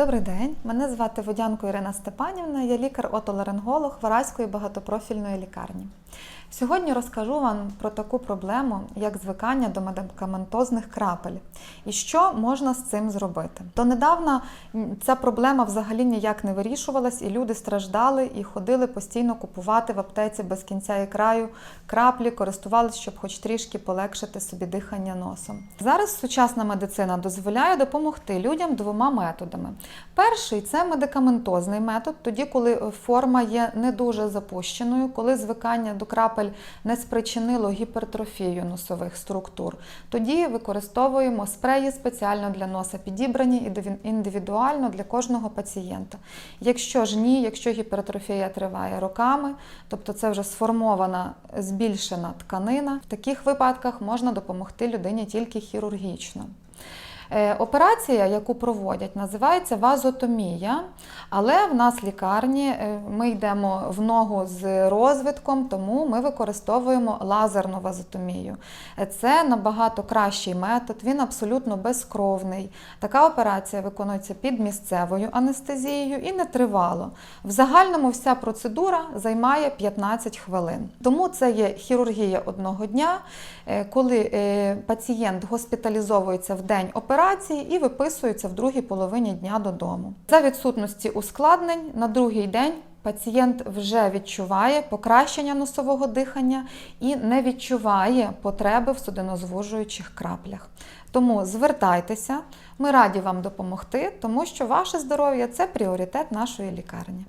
Добрий день, мене звати Водянко Ірина Степанівна, я лікар-отоларинголог Вараської багатопрофільної лікарні. Сьогодні розкажу вам про таку проблему, як звикання до медикаментозних крапель, і що можна з цим зробити. Донедавна ця проблема взагалі ніяк не вирішувалась, і люди страждали і ходили постійно купувати в аптеці без кінця і краю краплі, користувалися, щоб хоч трішки полегшити собі дихання носом. Зараз сучасна медицина дозволяє допомогти людям двома методами. Перший це медикаментозний метод, тоді, коли е, форма є не дуже запущеною, коли звикання до крапель не спричинило гіпертрофію носових структур. Тоді використовуємо спреї спеціально для носа, підібрані індивідуально для кожного пацієнта. Якщо ж ні, якщо гіпертрофія триває роками, тобто це вже сформована збільшена тканина, в таких випадках можна допомогти людині тільки хірургічно. Е, Операція, яку проводять, називається вазотомія, але в нас в лікарні е, ми йдемо в ногу з розвитком, тому ми використовуємо лазерну вазотомію. Е, Це набагато кращий метод, він абсолютно безкровний. Така операція виконується під місцевою анестезією і не тривало. В загальному вся процедура займає 15 хвилин. Тому це є хірургія одного дня, коли пацієнт госпіталізовується в день операції і виписується в другій половині дня додому. За відсутності ускладнень на другий день. Пацієнт вже відчуває покращення носового дихання і не відчуває потреби в судинозвужуючих краплях. Тому звертайтеся, ми раді вам допомогти, тому що ваше здоров'я це пріоритет нашої лікарні.